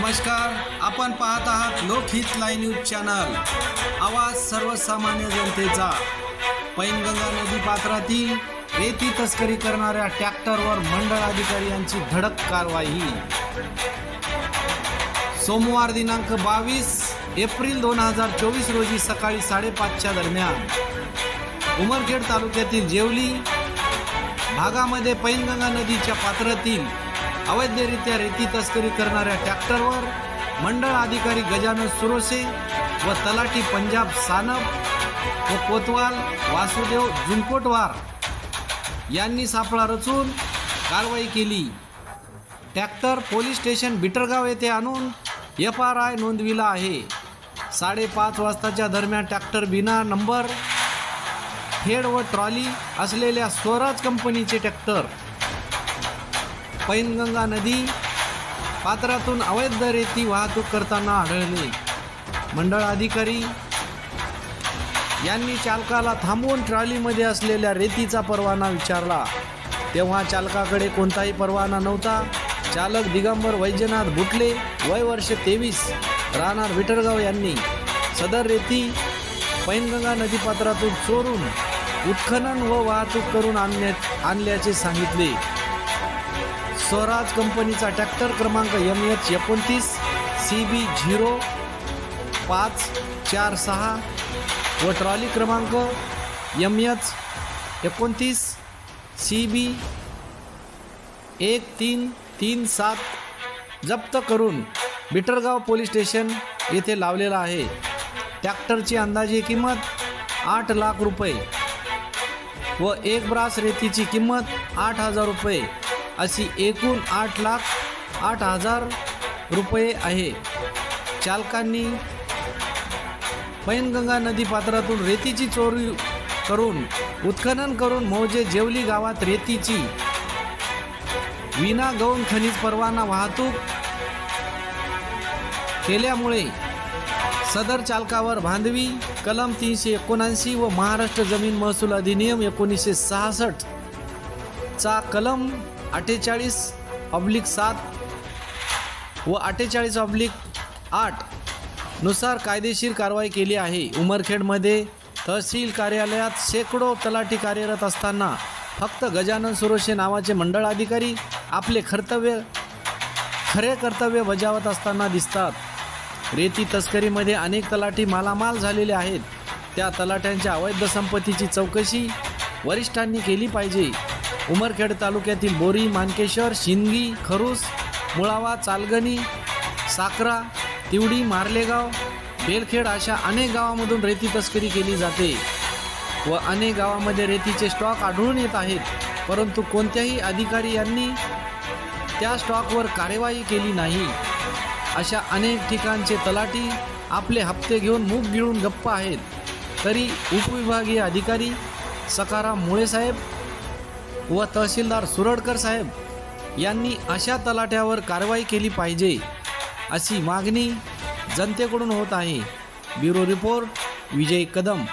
नमस्कार आपण पाहत आहात लोकहित लाईव्ह न्यूज चॅनल. आवाज सर्वसामान्य जनतेचा. पैनगंगा नदी पात्रातील रेती तस्करी करणाऱ्या ट्रॅक्टरवर मंडळ अधिकारी यांची धडक कारवाई. सोमवार दिनांक बावीस एप्रिल दोन हजार चोवीस रोजी सकाळी साडेपाचच्या दरम्यान उमरखेड तालुक्यातील जेवली भागामध्ये पैनगंगा नदीच्या पात्रातील अवैधरित्या रेती तस्करी करणाऱ्या ट्रॅक्टरवर मंडळ अधिकारी गजानन सुरोसे व तलाठी पंजाब सानप व कोतवाल वासुदेव जुनकोटवार यांनी सापळा रचून कारवाई केली. ट्रॅक्टर पोलीस स्टेशन बिटरगाव येथे आणून एफ आर आय नोंदविला आहे. साडेपाच वाजताच्या दरम्यान ट्रॅक्टर बिना नंबर हेड व ट्रॉली असलेल्या स्वराज कंपनीचे ट्रॅक्टर पैनगंगा नदी पात्रातून अवैध रेती वाहतूक करताना आढळली. मंडळ अधिकारी यांनी चालकाला थांबवून ट्रॉलीमध्ये असलेल्या रेतीचा परवाना विचारला. तेव्हा चालकाकडे कोणताही परवाना नव्हता. चालक दिगंबर वैजनाथ बुटले वय वर्ष तेवीस राहणार विठरगाव यांनी. सदर रेती पैनगंगा नदीपात्रातून चोरून उत्खनन व वाहतूक करून आणण्यात आणल्याचे सांगितले. स्वराज कंपनीचा ट्रॅक्टर क्रमांक एम एच एकोणतीस सी बी झिरो पाच चार सहा व ट्रॉली क्रमांक एम एच एकोणतीस सी बी एक तीन तीन सात जप्त करून बिटरगाव पोलीस स्टेशन येथे लावलेला आहे. ट्रॅक्टरची अंदाजे किंमत आठ लाख रुपये व एक ब्रास रेतीची किंमत आठ हजार रुपये. अशी एकूण आठ लाख आठ हजार रुपये आहे. चालकांनी पैनगंगा नदी पात्रातून रेतीची चोरी करून उत्खनन करून मौजे जेवली गावात रेतीची. विना गौण खनिज परवाना वाहतूक केल्यामुळे सदर चालकावर भांडवी कलम तीनशे एकोणऐंशी व महाराष्ट्र जमीन महसूल अधिनियम एकोणीसशे सहासष्ट चा कलम अठ्ठेचाळीस ऑब्लिक सात व अठ्ठेचाळीस ऑब्लिक आठनुसार कायदेशीर कारवाई केली आहे. उमरखेडमध्ये तहसील कार्यालयात शेकडो तलाठी कार्यरत असताना फक्त गजानन सुरोशे नावाचे मंडळ अधिकारी आपले कर्तव्य खरे कर्तव्य बजावत असताना दिसतात. रेती तस्करीमध्ये अनेक तलाठी मालामाल झालेले आहेत. त्या तलाठ्यांच्या अवैध संपत्तीची चौकशी वरिष्ठांनी केली पाहिजे. उमरखेड तालुक्यातील बोरी मानकेश्वर शिंदगी खरूस मुळावा चालगणी साकरा तिवडी मार्लेगाव बेलखेड अशा अनेक गावामधून रेती तस्करी केली जाते व अनेक गावामध्ये रेतीचे स्टॉक आढळून येत आहेत. परंतु कोणत्याही अधिकारी यांनी त्या स्टॉकवर कार्यवाही केली नाही. अशा अनेक ठिकाणचे तलाठी आपले हप्ते घेऊन मूग गिळून गप्प आहेत. तरी उपविभागीय अधिकारी सकाराम मुळेसाहेब व तहसीलदार सुरडकर साहेब यांनी अशा तलाठ्यावर कारवाई केली पाहिजे अशी मागणी जनतेकडून होत आहे. Bureau report Vijay Kadam.